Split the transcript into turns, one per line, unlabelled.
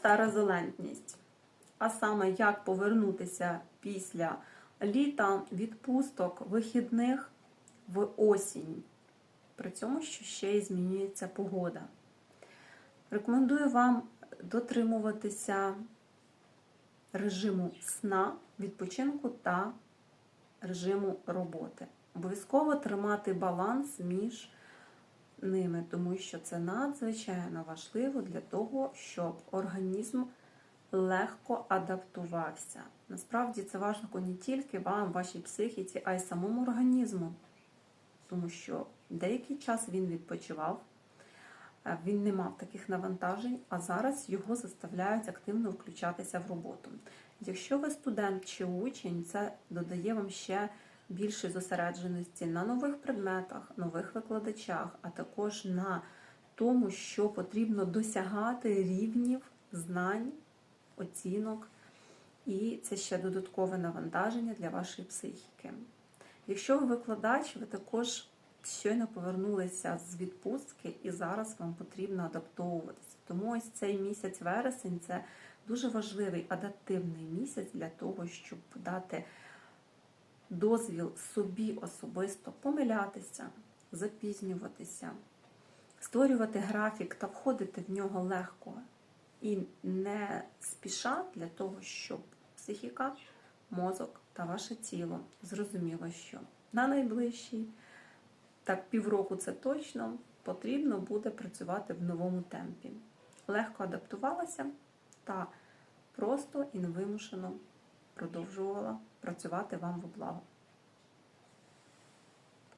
та резилентність. А саме, як повернутися після літа, відпусток, вихідних в осінь. При цьому, що ще й змінюється погода. Рекомендую вам дотримуватися режиму сна, відпочинку та режиму роботи. Обов'язково тримати баланс між ними, тому що це надзвичайно важливо для того, щоб організм легко адаптувався. Насправді це важливо не тільки вам, вашій психіці, а й самому організму, тому що деякий час він відпочивав, е, він не мав таких навантажень, а зараз його заставляють активно включатися в роботу. Якщо ви студент чи учень, це додає вам ще більше зосередженості на нових предметах, нових викладачах, а також на тому, що потрібно досягати рівнів знань, оцінок, і це ще додаткове навантаження для вашої психіки. Якщо ви викладач, ви також щойно повернулися з відпустки, і зараз вам потрібно адаптовуватися. Тому ось цей місяць вересень це дуже важливий адаптивний місяць для того, щоб дати дозвіл собі особисто помилятися, запізнюватися, створювати графік та входити в нього легко і не спіша для того, щоб психіка, мозок та ваше тіло зрозуміло, що на найближчий, так півроку це точно, потрібно буде працювати в новому темпі. Легко адаптувалася та просто і невимушено продовжувала працювати вам в благо.